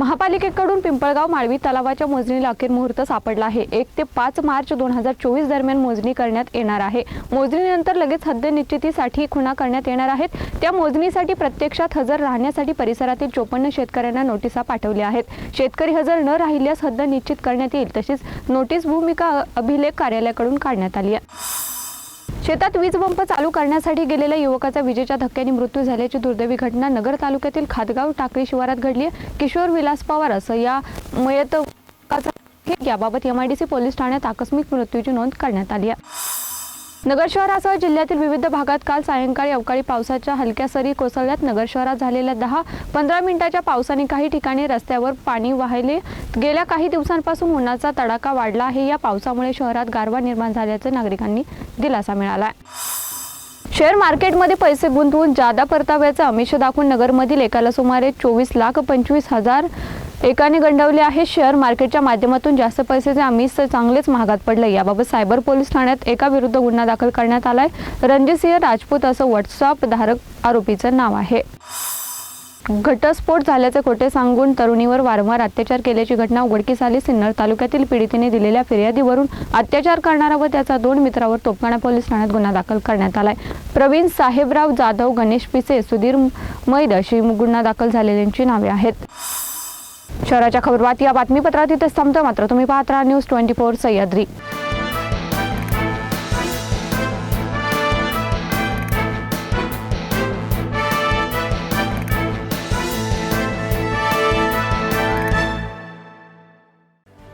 महापालिकेकडून पिंपळगाव माळवी तलावाच्या मोजणीला अखेर मुहूर्त सापडला आहे. एक ते पाच मार्च दोन हजार चोवीस दरम्यान मोजणी करण्यात येणार आहे. मोजणीनंतर लगेच हद्द निश्चितीसाठी खुणा करण्यात येणार आहेत. त्या मोजणीसाठी प्रत्यक्षात हजर राहण्यासाठी परिसरातील चोपन्न शेतकऱ्यांना नोटिसा पाठवल्या आहेत. शेतकरी हजर न राहिल्यास हद्द निश्चित करण्यात येईल तशीच नोटीस भूमिका अभिलेख कार्यालयाकडून काढण्यात आली आहे. शेतात वीज पंप चालू करण्यासाठी गेलेल्या युवकाचा विजेच्या धक्क्याने मृत्यू झाल्याची दुर्दैवी घटना नगर तालुक्यातील खातगाव टाकळी शिवारात घडली आहे. किशोर विलास पवार असं या मयत युवकाचं एम आय याबाबत एमआयडीसी पोलीस ठाण्यात आकस्मिक मृत्यूची नोंद करण्यात आली आहे नगर शहरासह जिल्ह्यातील विविध भागात काल सायंकाळी अवकाळी पावसाच्या हलक्या सरी कोसळल्यात. नगर शहरात झालेल्या दहा पंधरा मिनिटाच्या पावसाने काही ठिकाणी रस्त्यावर पाणी वाहिले. गेल्या काही दिवसांपासून उन्हाचा तडाखा वाढला आहे. या पावसामुळे शहरात गारवा निर्माण झाल्याचं नागरिकांनी दिलासा मिळाला आहे शेअर मार्केटमध्ये पैसे गुंतवून जादा परताव्याचा अमिष दाखवून नगरमधील एकाला सुमारे चोवीस लाख पंचवीस हजार एकाने गंडवले आहे. शेअर मार्केटच्या माध्यमातून जास्त पैसेचे आमिष चांगलेच महागात पडले याबाबत सायबर पोलीस ठाण्यात एका विरुद्ध गुन्हा दाखल करण्यात आलाय. रणजितसिंह राजपूत असं व्हॉट्सअप धारक आरोपीचं नाव आहे. घटस्फोट झाल्याचे खोटे सांगून तरुणीवर वारंवार अत्याचार केल्याची घटना उघडकीस आली. सिन्नर तालुक्यातील पीडितेने दिलेल्या फिर्यादीवरून अत्याचार करणारा व त्याचा दोन मित्रावर तोपखाना पोलीस ठाण्यात गुन्हा दाखल करण्यात आलाय. प्रवीण साहेबराव जाधव गणेश पिसे सुधीर मैद अशी गुन्हा दाखल झालेल्यांची नावे आहेत. शहराच्या खबरबात या बातमीपत्रात इथे थांबतो. मात्र तुम्ही पाहत राहा न्यूज ट्वेंटी फोर सह्याद्री.